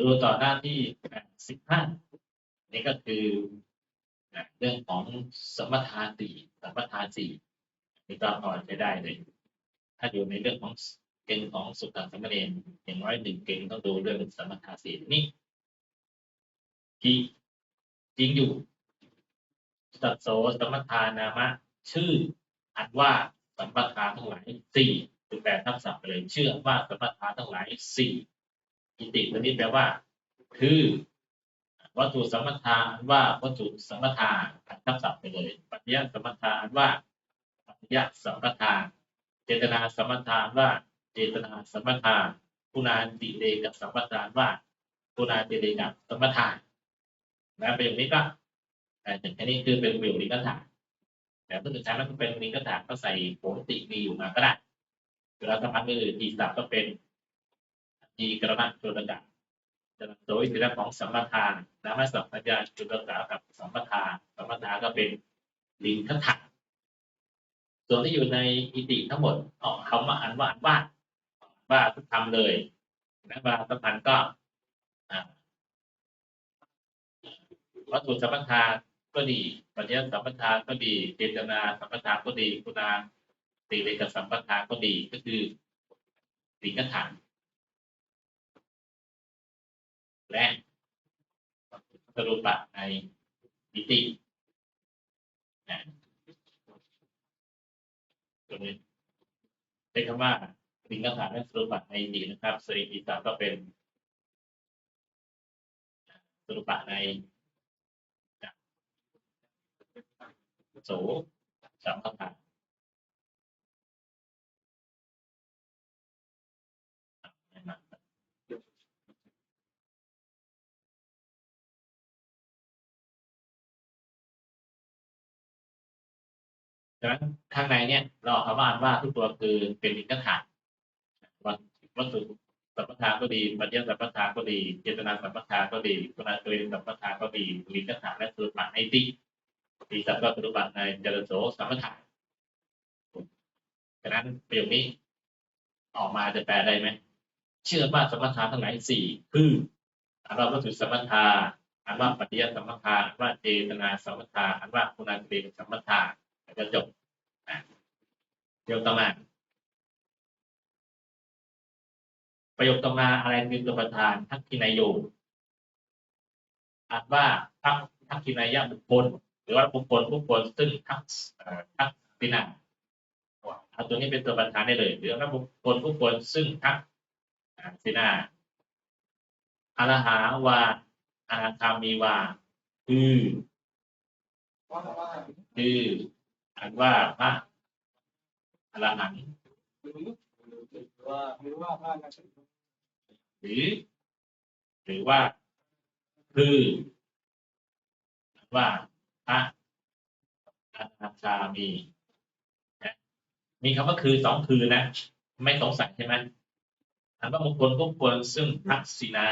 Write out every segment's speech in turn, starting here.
ดูต่อหน้าที่สิบห้านี่ก็คือเรื่องของสมถะสี่สมถะสี่นี่ก็พอจะได้เลย ถ้าอยู่ในเรื่องของเกณฑ์ของสุขสมณเณรอย่างน้อยหนึ่งเกณฑ์ต้องดูเรื่องสมถะสี่นี่ที่จริงอยู่สัตโสสมทานามะ ชื่ออันว่าสัมปทานทั้งหลายสี่คือแปลทับศัพท์ไปเลยเชื่อว่าสัมปทานทั้งหลายสี่ อิติตัวนี้แปลว่า คือวัตถุสมปทานอันว่าวัตถุสมปทานทับศัพท์ไปเลย ปัจจัยสัมปทานอันว่าปัจจัยสัมปทานเจตนาสมปทานว่าเจตนาสมปทานคุณาติเดกับสมปทานว่าคุณาติเดกับสมปทานนะเป็นอย่างนี้ก็แต่ถึงแค่นี้คือเป็นวิวลิกถาแต่ถ้าสุดท้แล้วก็เป็นลิกถาก็ใส่โหติมีอยู่มาก็ได้เวลาสมัครมือทีสับก็เป็น ทีกระนัจุลกะจะโดยทีละของสัมปทานนะมาสัมปัญาจุลกะกับสัมปทานสัมปทานก็เป็นลิงคถาส่วนที่อยู่ในอิติทั้งหมดออกคำว่าอันว่าอันว่าว่าทุกคำเลยนะว่าสัมพันธ์ก็วัตถุสัมปทานก็ดีปัญญาสัมปทานก็ดีเจตนาสัมปทานก็ดีคุณาติเลกสัมปทานก็ดีก็คือสิ่งกฐาน และสรุปะในอิตินะตรงนี้ใช้คำว่าสิ่งกฐานและสรุปะในอิตินะครับสริอิตาก็เป็นสรุปะในโสสัมปทาน ดังนั้นข้างในเนี่ยเราเอาคำว่าอ่านว่าทุกตัวคือเป็นลิงกฐานวัตวัตถุสัมปทานก็ดีปัญญาสัมปทานก็ดีเจตนาสัมปทานก็ดีคุณาตัวสัมปทานก็ดีลิงกฐานและสรุปะในติปีสัตว์ก็ปฏิบัติในเจริญโสสมถะฉะนั้นประโยคนี้ ออกมาจะแปลได้ไหมเชื่อว่าสมถะทั้งหลายสี่คืออันว่าวัตถุสมถะอันว่าปฏิยัติสมถะอันว่าเจตนาสมถะอันว่าคุณาเตสมถะ แล้วก็จบประโยคต่อมา ประโยคต่อมาอะไรคือตัวประธานทักขินายโยอันว่าทักทักขินายะบุคคลหรือว่าบุคคลบุคคลซึ่งทักเอ่อทักษิณาเอาตัวนี้เป็นตัวประธานได้เลยหรือว่าบุคคลบุคคลซึ่งทักษิณาอรหาวาอาคามีวาคือคือ อันว่าพระอรหันต์หรือว่าหรือว่าพระนักหรือหรือว่าคืออันว่าพระอนาคามีนะมีคำว่าคือสองคือนะ ไม่สงสัยใช่ไหมอันว่าบุคลบุคคลซึ่งทักษิณา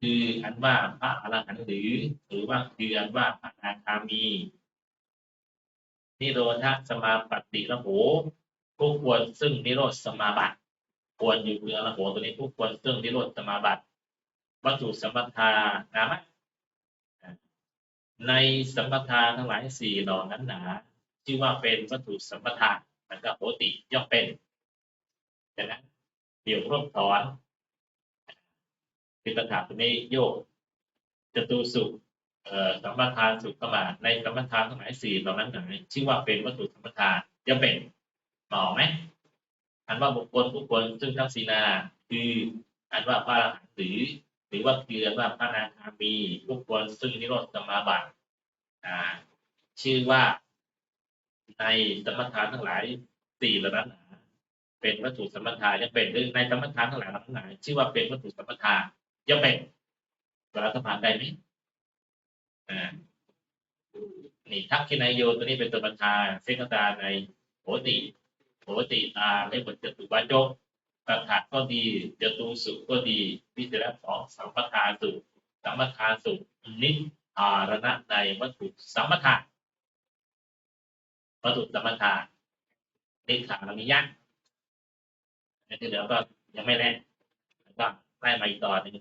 คืออันว่าพระอรหันต์หรือ หรือว่าคืออันว่าพระอนาคามี นิโรธสมาปฏิระโหผู้ควรซึ่งนิโรธสมาบัติควรอยู่เรือระโหตัวนี้ผู้ควรซึ่งนิโรธสมาบัติวัตถุสัมปทานามะในสัมปทานทั้งหลายสี่เหล่านั้นหนาชื่อว่าเป็นวัตถุสัมปทานมันก็โหติย่อมเป็นดังนั้นเดี๋ยวรวบถอนคือตถาตัวนี้โยกจตุสุ สัมปทานสุขเข้ามาในสัมปทานทั้งหลายสี่เหล่านั้นหนาชื่อว่าเป็นวัตถุสัมปทานย่อมเป็นต่อไหมอันว่าบุคคลบุคคลซึ่งทักษิณาคืออันว่าพระอรหันต์หรือหรือว่าคืออันว่าพระนาคามีบุคคลซึ่งนิโรธสมาบัติชื่อว่าในสมถานทั้งหลายสี่เหล่านั้นนเป็นวัตถุสมถายังเป็นหรือในสมถานทั้งหลายทั้งหลายชื่อว่าเป็นวัตถุสมถายังเป็นเวลาสมานได้ไหม นี่ทักขินายโยตัวนี้เป็นตัวประธานเซกตาในโหติปกติตาในบทจตุวาจกตถาก็ดีจตุสุก็ดีวิจารณ์สองสัมปทาสุสัมปทาสุนิพารณะในวัตถุสัมปทาวัตถุสัมปทานิขารมิยะอันที่เหลือก็ยังไม่แล่นก็ไล่มาอีกตอนหนึง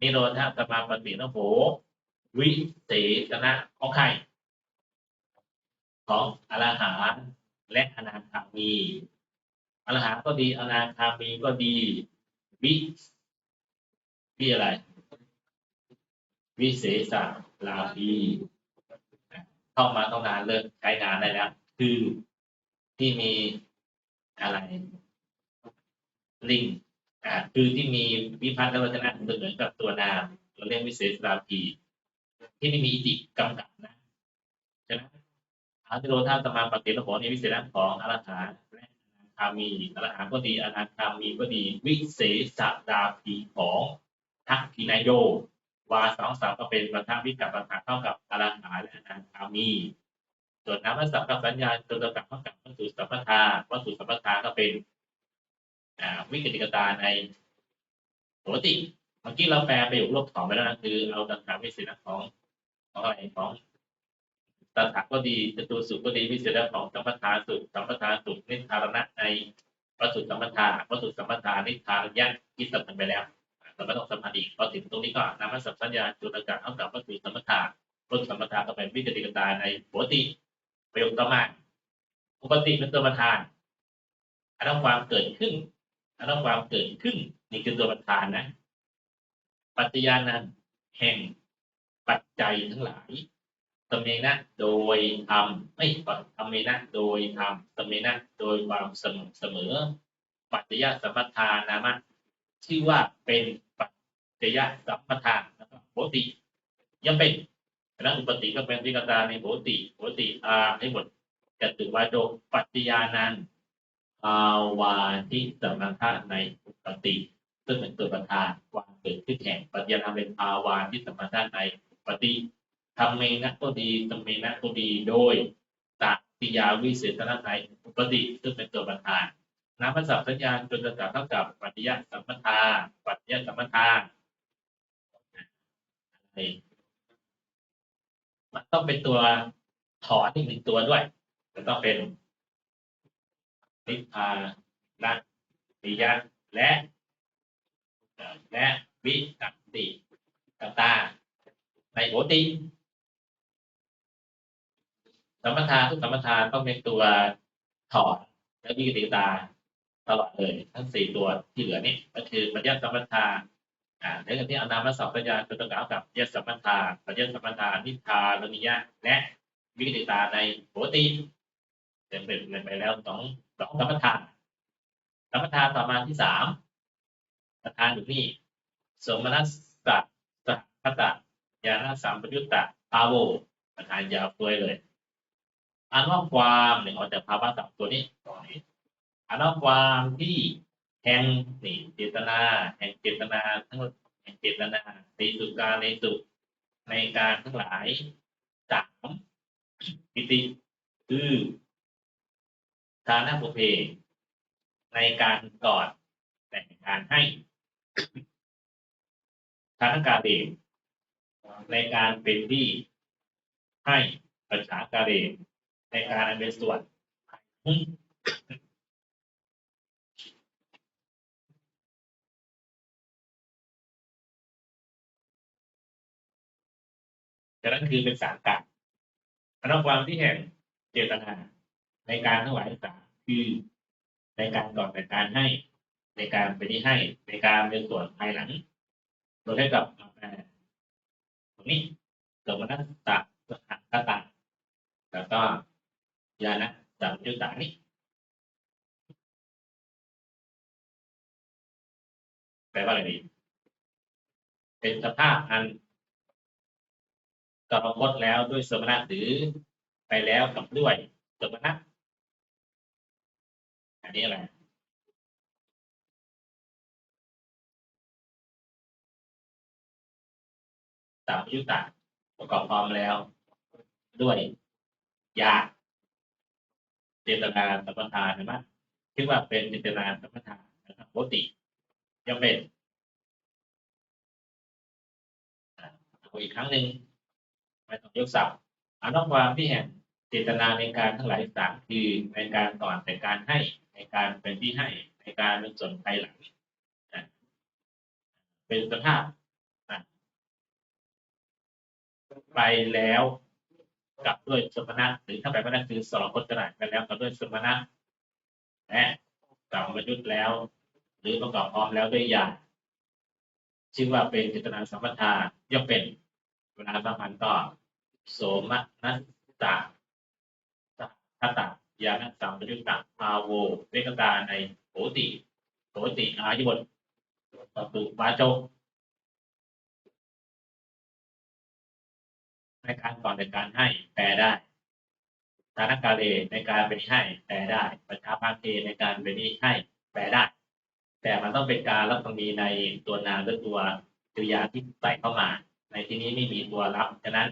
นิโรธาสมาปฏิโนโห วิเศษนะของใคร ของอรหันต์และอนาคามีอรหันต์ก็ดีอนาคามีก็ดี วิวิอะไร วิเศษลาภีเข้ามาต้องนานเลิกใช้งานได้แล้ว คือที่มีอะไร ลิงอ่าคือที่มีวิพัฒน์และวัฒนะเหมือนกับตัวนามเราเรียกวิเศษลาภี ที่ไม่มีอิติกำกับนะใช่ไหมอาติโรธาสมาปฏิโลโหในวิเศษของอรหันต์และอนาคามีอรหันต์ก็ดีอนาคามีก็ดีวิเศษลาภีของทักขินายโยวาสองสามก็เป็นประทับวิกับประทับเท่ากับอรหันต์และอนาคามีส่วนน้ำสัพพสัญญาตัวกลับเท่ากับวัตถุสัพพทาวัตถุสัพพทาก็เป็นอ่าวิกฤตกตาในปกติ เมื่อกี้เราแปลไปอยู่รวบสองไปแล้วนะคือเอาต่างๆวิเศษของของอะไรของตถาก็ดีจตุสุก็ดีวิเศษของสัมปทาสุสัมปทาสุนิทารณะในวัตถุสัมปทาวัตถุสัมปทานิทารยะที่สัมพันธ์ไปแล้วเราไม่ต้องสัมพันธ์อีกพอถึงตรงนี้ก็นำมาสัพสัญญาจุลกะเท่ากับวัตถุสัมปทาวัตถุสัมปทาก็เป็นวิกฤตกตาในปกติประโยคต่อมาปกติเป็นตัวประธานอันนั้นความเกิดขึ้นอันนั้นความเกิดขึ้นนี่คือตัวประธานนะ ปัจจญานันแห่งปัจจัยทั้งหลายสมเมนะโดยธรรมไม่ก่อนธรรมเมนะโดยธรรมสมเมนะโดยความเสมอเสมอ ปัจจยสัมปทานามะชื่อว่าเป็นปัจจยสัมปทานแล้วก็โหติยังเป็นแล้วอุปติก็เป็นวิกตาในโหติโหติอาให้หมดจตุวาโดปัจจญานันภาวาที่สมถะในปกติ ซึ่งเป็นตัวประธานความเกิดขึ้นแห่งปัญญาธรรมเป็นภาวานที่สมถะในปกติทำเมนะก็ดีทำเมนะก็ดีโดยตัติยาวิเศษณะในปกติซึ่งเป็นตัวประธานน้ำภาษาสัญญาณจนจะเท่ากับปัจจยสัมปทาปัจจยสัมปทาอะไรมันต้องเป็นตัวถอนอีกหนึ่งตัวด้วยจะต้องเป็นนิพพานะนิยะและ และวิตัตติกตาในโหติสัมปทานทุกสัมปทานต้องเป็นตัวถอดและวิกติกตาตลอดเลยทั้งสี่ตัวที่เหลือนี่ก็คือปัญญาสัมปทานอ่าในเรื่องที่อนามาสอบปัญญาเป็นตัวกล่าวกับปัญญาสัมปทานปัญญาสัมปทานนิพพาลนิยะและวิกติกตาในโหติเต็มเป็นไปแล้วสองสองสัมปทานสัมปทานต่อมาที่สาม ประธานอยู่นี่ สมนัสสะสหคตะยานาสัมปยุตตะภาโวประธานยาวตัวยเลยอันว่าความหนึ่งออกจากภาวะสามตัวนี้ตอนนี้อันว่าความที่แห่งนี่เจตนาแห่งเจตนาทั้งหมดแห่งเจตนาในสุการในสุในการทั้งหลายสามปิติคือทานะบุพเพในการกอดแต่งการให้ ทานการเดชในการเป็นที่ให้ประชาการเดชในการเป็นส่วนฉะนั้นคือเป็นสามการพนักความที่แห่งเจตนาในการทั้งหลายสาคือในการก่อนแต่การให้ ในการไปที่ให้ในการเป็นส่วนภายหลังโดยให้กับตรงนี้สมนัสตะสหัคตะแล้วก็ยานะสัมยุตตานี้แปลว่าอะไรดีเป็นสภาพอันกรกฎแล้วด้วยสมณะหรือไปแล้วกับด้วยสมณะอันนี้อะไร สามยุตตะประกอบพร้อมแล้ว ด้วยยาเจตนาสัมปทานใช่ไหมคิดว่าเป็นเจตนาสัมปทานนะครับปกติยังเป็นอีกครั้งหนึ่งไม่ต้องยกศัพท์อนุความที่แห่งเจตนาในการทั้งหลายสามคือในการก่อนแต่การให้ในการเป็นที่ให้ในการเป็นส่วนภายหลังเป็นสภาพ ไปแล้วกลับด้วยสมณะหรือถ้าไปไม่ได้คือสรพจน์ก็ได้ไปแล้วกลับด้วยสมณะและกลับมายุทธแล้ว หรือประกอบพร้อมแล้วด้วยยาชื่อว่าเป็นเจตนาสัมปทาย่อมเป็นเวลาสัมพันธ์ก็โสมนัสตาทัตตายานัสสัมปยุตตะพาโวเวกตาในโหติโหติอายุบทตตุวาโจ ในการก่อนในการให้แปลได้ฐานกาเลในการเป็นให้แปลได้ประชาภาเทในการเป็นนี้ให้แปลได้ แต่มันต้องเป็นการรับตรงนี้ในตัวนามหรือตัวกริยาที่ใส่เข้ามา ในที่นี้ไม่มีตัวรับฉะนั้น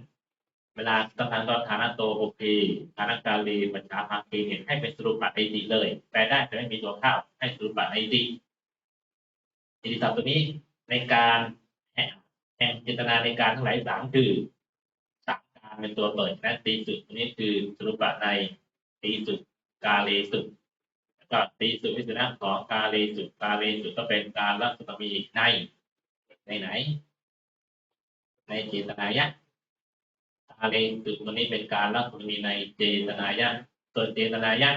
เวลาตั้งแต่ตอนฐานะโตโอพีฐานกาเลประชาภาเทเนี่ยให้เป็นสรุปบัตไอดีเลย แปลได้แต่ไม่มีตัวเข้าให้สรุปบัตไอดีอิทธิศัพท์ตัวนี้ในการแห่งแห่งเจตนาในการทั้งหลายสามคือ เป็นตัวเปิดและตีสุดอันนี้คือสรุปะในตีสุดกาเลสุดแล้วก็ตีสุดวิสุนะของกาเลสุดกาเลสุดก็เป็นการรัศมีในในไหน ในเจตนายะกาเลสุดตัวนี้เป็นการรัศมีในเจตนายะส่วนเจตนายะ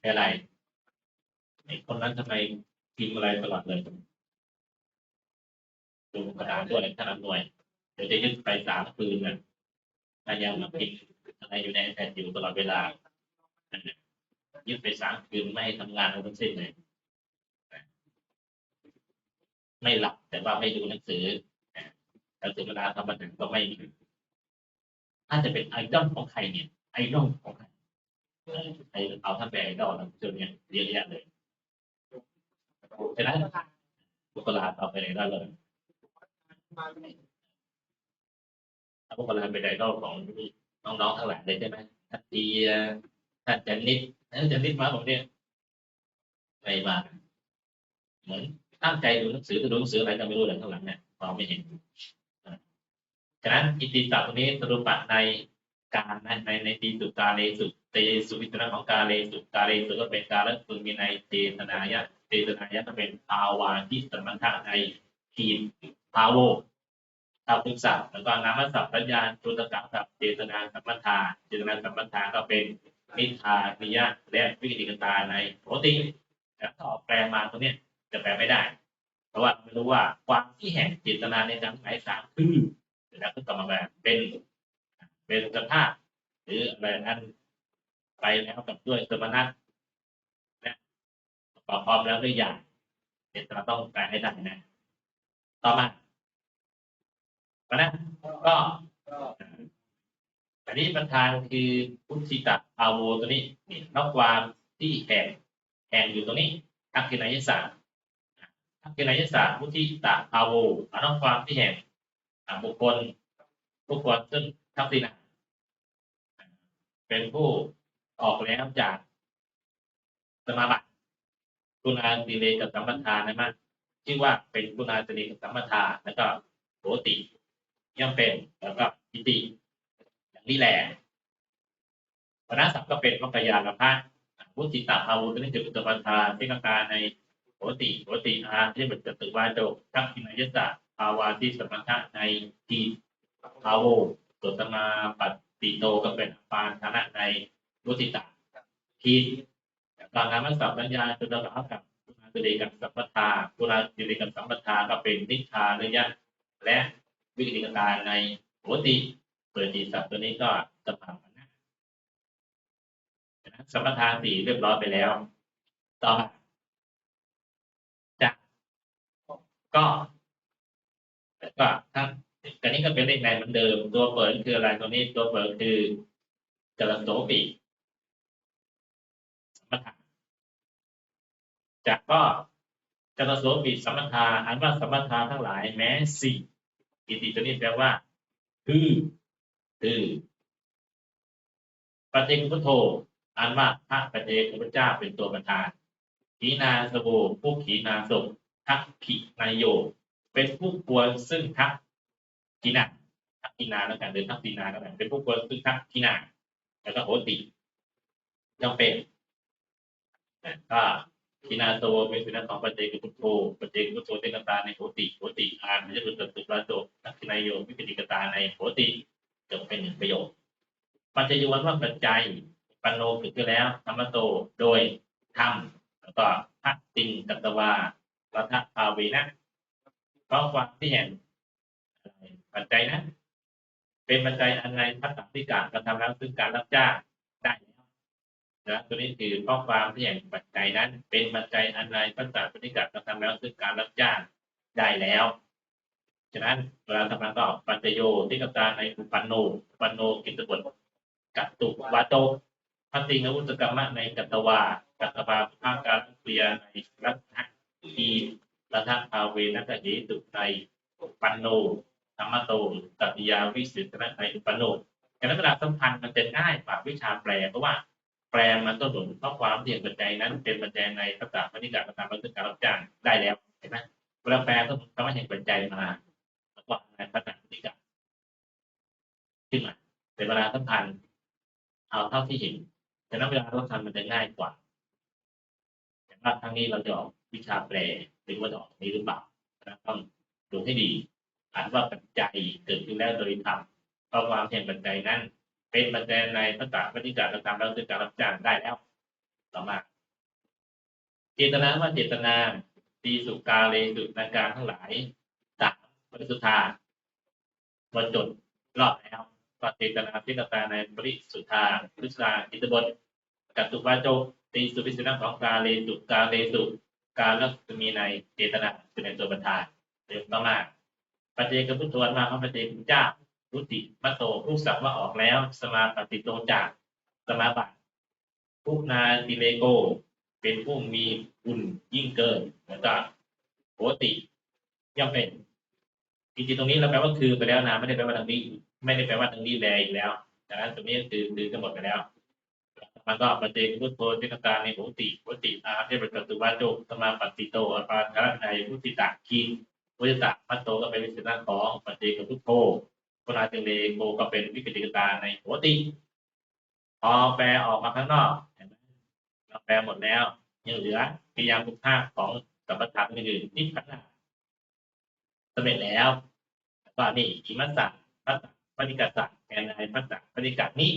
เป็นอะไรไอ้คนนั้นทำไมพิมอะไรตลอดเลยดูกระดาษด้วยท่านอำนวย ดี๋ยวจะยึดไปสามคืนนะถ้ายังมาพิมพ์อะไรอยู่ในแผ่นอยู่ตลอดเวลายึดไปสามคืนไม่ให้ทำงานทั้งสิ้นเลยไม่หลับแต่ว่าไม่ดูหนังสือแต่ถึงเวลาทำบันทึกก็ไม่มีถ้าจะเป็นไอดอลของใครเนี่ย ไอดอลของใครไอเอาท่านเป็นไอดอลแล้วจนเนี่ยเรียกแยะเลยฉะนั้นบุคลาเอาไปไหนได้เลย พวกเราเป็นไอดอลของน้องๆทั้งหลายเลยใช่ไหมท่านดีท่านจันนิดท่านจันนิดมาผมเนี่ยไม่มาเหมือนตั้งใจดูหนังสือจะดูหนังสืออะไรก็ไม่รู้เลยข้างหลังเนี่ยมองไม่เห็นฉะนั้นอิติศัพท์ตรงนี้สรุปะในการในในในตีสุกาเลสุเตสุวิตนะของกาเลสุกาเลสุก็เป็นการละพึงมีในเจตนายะเจตนายะก็เป็นภาวาที่สมันทะในทีมภาโวทั บทุกศัพท์แล้วก็นามศัพท์ปัญญาจุลศัพท์ศัพเจตนาสัมปทาเจตนาสัมปทาก็เป็นนิทานิยะและวิกิกตาในปกติแต่ถ้าออกแปลมาตรงนี้จะแปลไม่ได้ เพราะว่าไม่รู้ว่าความที่แห่งเจตนาในการหมายสามคือแล้วก็ต่อมาแบบเป็นเป็นสภาพหรืออะไรนั้นไปแล้วกับด้วยสมณะนะประกอบพร้อมแล้วด้วยอย่างเจตนาต้องแปลให้ได้นะ ต่อมา เพราะฉะก็อันนี้ประธานคือพุทธิตะอาโวตัวนี้นี่นอกความที่แห่งแห่งอยู่ตรงนี้ทักษิณายศาสตร์ทักษิณายศาสตร์พุทธิตะอาโวอนอกความที่แห่งบุคคลบุคคลซึ่งทักษิณะเป็นผู้ออกแล้วจากสมาบัติกุณาติเลกับสัมปทานนะมั้ยชื่อว่าเป็นกุณาติเลกับสัมปทานแล้วก็โหติ ย่อมเป็นแล้วก็อิติอย่างนี้แหละวรรณศัพท์ก็เป็นพระกยานพระพุทธิตาภาวุตนี่จะเป็นตัวประธาที่กการในโหติโหติอาที่เป็นจตุวาโดทักษิณยศะภาวาที่สมถะในทีภาโวตัตมาปฏิโตก็เป็นปานฐานะในพุทธิตาทีบางนมันสัพพัญญาจุลภากับกุณาติเดกับสัมปทากุณาติเดกับสัมปทาก็เป็นนิทาเนยะและ วิธีการในปกติเปิดจีศัพท์ตัวนี้ก็สภาพนนะสัมปทานสี่เรียบร้อยไปแล้ว ต่อมาจะก็ก็ทั้งกันนี้ก็เป็นเลขในเหมือนเดิม ตัวเปิดคืออะไรตัวนี้ตัวเปิดคือจรโสปีสัมปทานจากก็จรโสปีสัมปทาอันว่าสัมปทาทั้งหลายแม้สี่ อิติตัวนี้แปลว่า คือคือปฏิเจกพุทโธอันว่าพระปฏิเจกพุทธเจ้าเป็นตัวประธานขีนาสโบผู้ขีนาศพทักขินายโย เป็นผู้ควรซึ่งทักขีนาทักขีนาแล้วกันหรือทักขีนาแล้วกันเป็นผู้ควรซึ่งทักขีนาแล้วก็โหติจำเป็นก็ ขีนาโตเป็นสุนัขของปฏิเจกพุทโธปฏิเจกพุทโธเตกตาในโหติโหติอานไม่ใช่เป็นตัวตุลาโตทักขินายโยวิปติกตาในโหติจบเป็นหนึ่งประโยค ปัจจยวันว่าปัจจัยปันโนเกิดขึ้นแล้วธรรมโตโดยธรรมแล้วก็พักติงกัตวารัฐภาเวนะเพราะความที่เห็นปัจจัยนั้นเป็นปัจจัยอันในพัฒนาธิการกระทำแล้วซึ่งการรับจ้างได้ นะตัวนี้คือข้อความที่เห็นปัจจัยนั้น เป็นปัจจัยอันในพัฒนาธิการกระทำแล้วซึ่งการรับจ้างได้แล้วฉะนั้นเวลาทำงานก็ปัจจโยที่กับตาในอุปันโนปันโนกิตตบทกัตตุวาโตพัตติงอุตกรรมะในกัตตวากัตตวาภาคการเปลียในรัตถทีรัตถภาเวนัตเหตุในปันโนธรรมโตตัติยาวิสิตนะในอุปันโนฉะนั้นเวลาสัมพันธ์มันจะง่ายกว่าวิชาแปลเพราะว่า แปลมันต้องหนุนข้อความที่เป็นปัจจัยนั้น เป็นปัจจัยในภาษาปฏิการกระทำแล้วซึ่งการรับจ้างได้แล้วเห็นไหมเวลาแปลต้องทำเห็นปัจจัยมาแล้วก็ในพัฒนาพฤติกรรมขึ้นมาเป็นเวลาสำคัญเอาเท่าที่เห็นแต่นั้นเวลาเราทำมันจะง่ายกว่าแต่ว่าครั้งนี้เราจะออกวิชาแปลหรือว่าจะออกนี้หรือเปล่าต้องดูให้ดีอ่านว่าปัจจัยเกิดขึ้นแล้วโดยธรรมเพราะความเห็นปัจจัยนั้น เป็นปัจจัยในภาษาปฏิการกระทำแล้วคือการรับจ้างได้แล้วต่อมาเจตนาว่าเจตนาตีสุกาเลสุนาการทั้งหลายสามบริสุทธาบรรจดรอบแล้วก็เจตนาพิจารณาในบริสุทธาบริสุทธาอิตบทกัตตุวาโจตีสุวิสุทธของกาเลสุกาเลสุการแล้วมีในเจตนาคือในตัวประธานเรียกต่อมาปัจเจกพุทธวนมาพระปัจเจกพุทธเจ้า รุติมัตโตผู้สักว่าออกแล้ว สมาปฏิโตจากสมาบัติผู้นาติเลโก เป็นผู้มีบุญยิ่งเกินแล้วก็โหติย่อมเป็นจริงๆตรงนี้เราแปลว่าคือไปแล้วนะไม่ได้แปลว่าทางนี้ ไม่ได้แปลว่าทางนี้แลอีกแล้วดังนั้นตรงนี้คือคือกันหมดไปแล้วมันก็ปฏิพุทโธเจตตาในโหติโหติอาเทปตุวาโจสมาปฏิโตอปาทะในพุทธิตาคีพุทธิตามัตโตก็เป็นวิสิตาของปฏิกับพุทโธ โคนาเจเลโกก็เป็นวิปิติกตาในโหติพอแปลออกมาข้างนอกเห็นไหมเราแปลหมดแล้วยังเหลือกิริยาบุคคาของสัมปทานอื่นที่พัฒนาสำเร็จแล้วก็นี่อิมัสสะพัสสะปฏิกัสสะแกนในพัสสะปฏิกัสนี้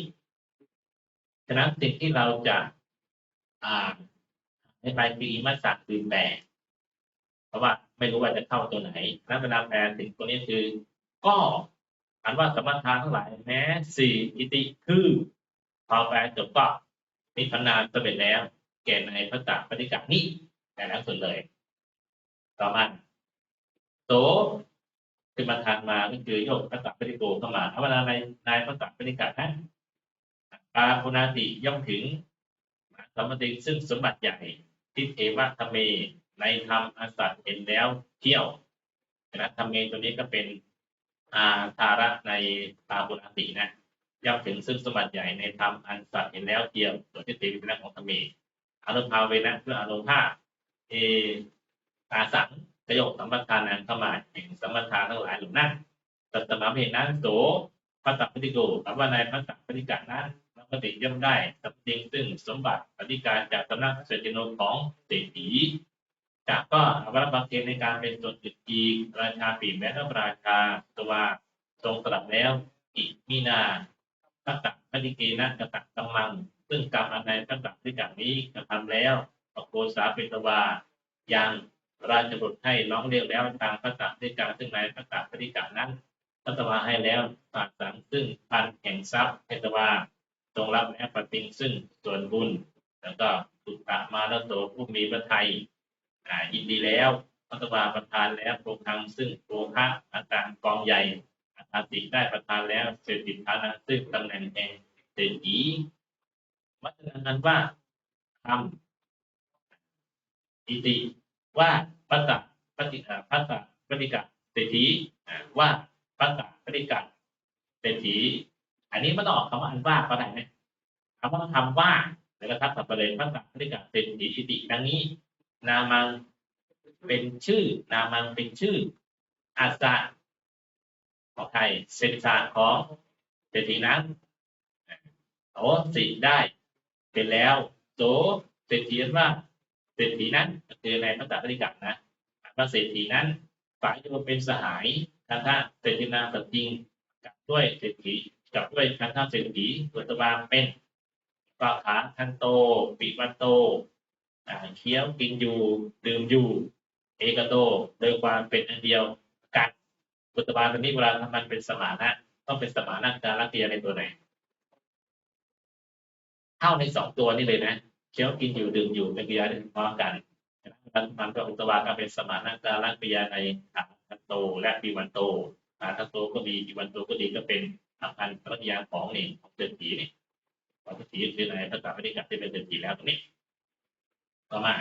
ฉะนั้นสิ่งที่เราจะอ่าในไปคืออิมัสสะคือแปลเพราะว่าไม่รู้ว่าจะเข้าตัวไหนนั้นเวลาแปลสิ่งตัวนี้คือ ก็ อันว่าสมถานทั้งหลายแม้สี่อิติคือพอแปลจบก็นิพพานสำเร็จแล้ว แก่ในพระจักปฏิกักนี้แต่แล้วสุดเลย ต่อมาโสคือมาทานมาก็คือโยกพระจักปฏิโกเข้ามาธรรมดาในในพระจักปฏิกักนั้นปาปุนาติย่อมถึงสมติซึ่งสมบัติใหญ่ที่เทวะธรรมเมในธรรมอาสัตเห็นแล้วเที่ยวนะธรรมเมตัวนี้ก็เป็น อาธาระในปาปุนาตินะย่อมถึงซึ่งสมบัติใหญ่ในธรรมอันสัตว์เห็นแล้วเทียวตัวที่เทวินะของธรรมเมอนุภาเวนะเพื่ออนุภาเออาสังกโยกสัมปทานังขมาแห่งสัมปทานทั้งหลายหล่านั้นตัตมะเหตุนั้นโสพระสัพพติโกคำว่าในพระสัพพติกานั้นพระปฏิย่อมได้สัพติงซึ่งสมบัติปฏิการจากสำนักเสจโนของเศรษฐี จากก็อวรบังเกณในการเป็นส่วนอื่นอีราชาปีแม้พระราชาตัวทรงตรัสแล้วอีกมีนาพระสัพพติเกนะกตักกัมมัง ซึ่งกรรมอันในพระสัพพติกานี้กระทำแล้วอโกษาเป็นตวายังราชบุตรให้ร้องเรียกแล้วทางพระสัพพติกาซึ่งในพระสัพพติกานั้นพระตวาให้แล้วฝากสังซึ่งพันแห่งทรัพย์เพตวาทรงรับและปฏิงซึ่งส่วนบุญ แล้วก็สุตตะมาลโสผู้มีพระทัย ยินดีแล้วพระตวาประทานแล้วโปรคังซึ่งโปรคะอาการกองใหญ่อาติได้ประทานแล้วเศรษฐิฐานะซึ่งตำแหน่งแห่งเศรษฐีวัฒนนั้นว่าทำอิติว่าปัสสะปฏิอ่าปัสสะปฏิกะเศรษฐีอ่าว่าปัสสะปฏิกะเศรษฐีอันนี้ไม่ต้องออกคำว่าอันว่าก็ได้ไหมคำว่าคำว่าแล้วก็ทับศัพท์ประเด็นปัสสะปฏิกะเศรษฐีอิติดังนี้ นามังเป็นชื่อ นามังเป็นชื่ออาสาของใครเศรษฐศาสตร์ของเศรษฐีนั้นโอ้สิได้เป็นแล้วโสเศรษฐีว่าเศรษฐีนั้นคือในพระตาปฏิกันะว่าเศรษฐีนั้นฝ่ายโยมเป็นสหายทคันธะเศรษฐินาสัตติงกับด้วยเศรษฐีกับด้วยคันธะเศรษฐีอุตบาเป็นปาขาทันโต ปิวันโต เคี้ยวกินอยู่ดื่มอยู่เอกโต โดยความเป็นอันเดียวกันอุตบาตัวนี้เวลาทำมันเป็นสมานะต้องเป็นสมานะการรักเกียในตัวไหนเข้าในสองตัวนี่เลยนะเคี้ยวกินอยู่ดื่มอยู่เป็นกิริยาพร้อมกันมันมันกับอุตบาก็เป็นสมานะการรักกิริยาในขาทันโตและปีวันโตขาทันโตก็ดีปีวันโตก็ดีก็เป็นอาการปรัชญาของนี่ของเศรษฐีนี่ของเศรษฐีคือในภาษาไม่ได้กลับที่เป็นเศรษฐีแล้วตรงนี้ ต่อมา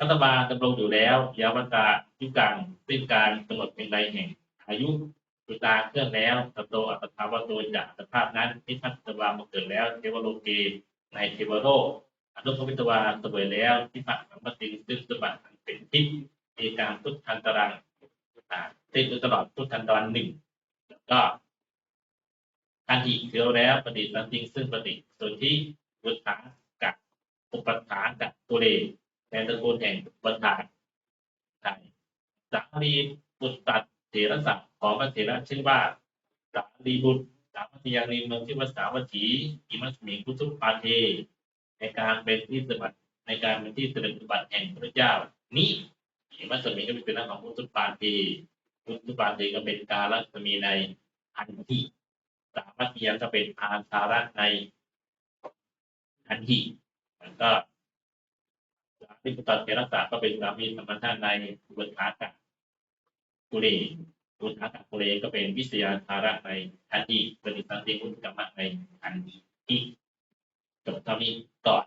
รัฐบาลดำรงอยู่แล้วยาวันตายุกังสิ้นการกำหนดเป็นใดแห่ง อายุตุตาเคลื่อนแล้วตโตอัตถาวโตจากสภาพนั้นนิพัตวามาเกิดแล้วเทวโลกีในเทวโลกอนุภวิตวาเสวยแล้วที่พักสัมปติซึ่งสมบัติเป็นทิพย์มีการพุทธันตรังติดอยู่ตลอดพุทธันตรันหนึ่งแล้วก็ทันทีเทียวแล้วปฏิสันติงซึ่งปฏิส่วนที่บุตรฐานกับอุปฐานกับตัวเล ในตระกูลแห่งอุปฐานใช่สามีบุตรตัดเถรศักดิ์ของพระเถระชื่อว่าสาลีบุตรสามัญญานีเมืองชื่ว่าสาวัตถีอิมัสมิงพุทธุปาเท ในการเป็นที่สบัติในการเป็นที่เสด็จปฏิบัติแห่งพระเจ้า นี้อิมัสมิงก็เป็นเรื่องของพุทธุปาเทพุทธุปาเทก็เป็นการรัศมีในอันที่สามัญญาก็เป็นอาสาระในอันที่แล้วก็ สามีพุทธเทระสาก็เป็นรามินธรรมท่านในบุตรากะกุเรบุตรากะกุเรก็เป็นวิสยาธาระในทันที่ปฏิสันติมุตกรรมะในทันทีจบเท่านี้ก่อน